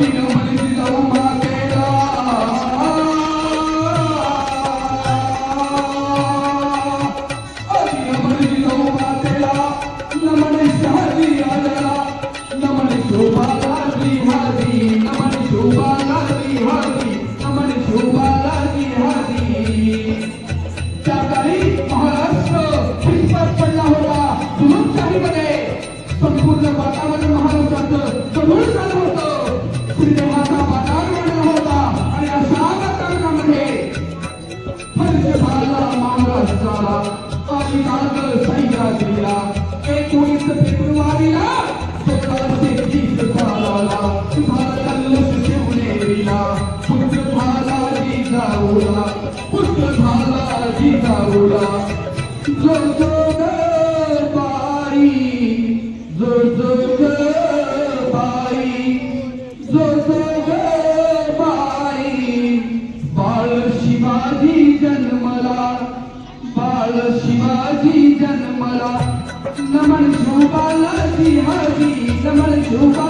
to you. पुत्र बाई जो शिवाजी जन्मला. बाळ शिवाजी जन्मला. नमन शोभाला जिहाजी नमन शोभा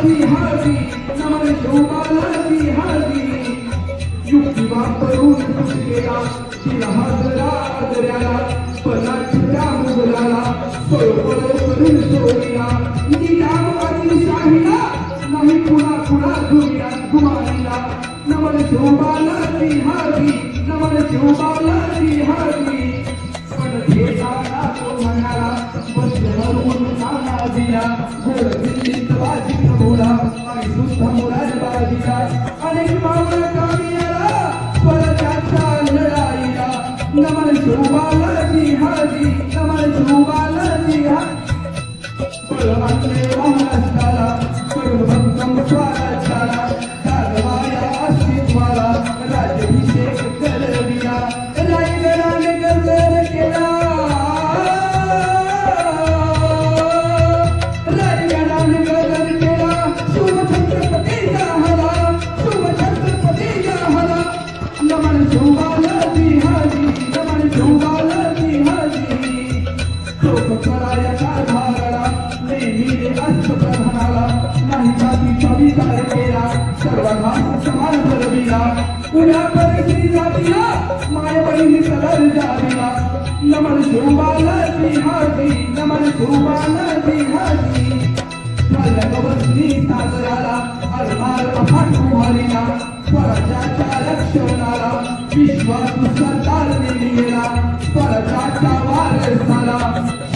हळदी हळदी नमन धुमालती हळदी युक्ती वापरून केला तिला हजरा हजऱ्याला पलाठ्या मुगलाला सोळपळ करून सोडीला. निजामवादी शाहीला नाही पुन्हा पुन्हा दुनिया घुमारीला नमन धुमालती हळदी नमन धुमालती हळदी पुन्हा परिस्थिती जातीला माय बहिणी सदर जातीला नमन शिवाला सिंहासी नमन शिवाला सिंहासी भगवती सागराला हरमार अफाट कुमारीला स्वराज्याच्या लक्षणाला विश्वास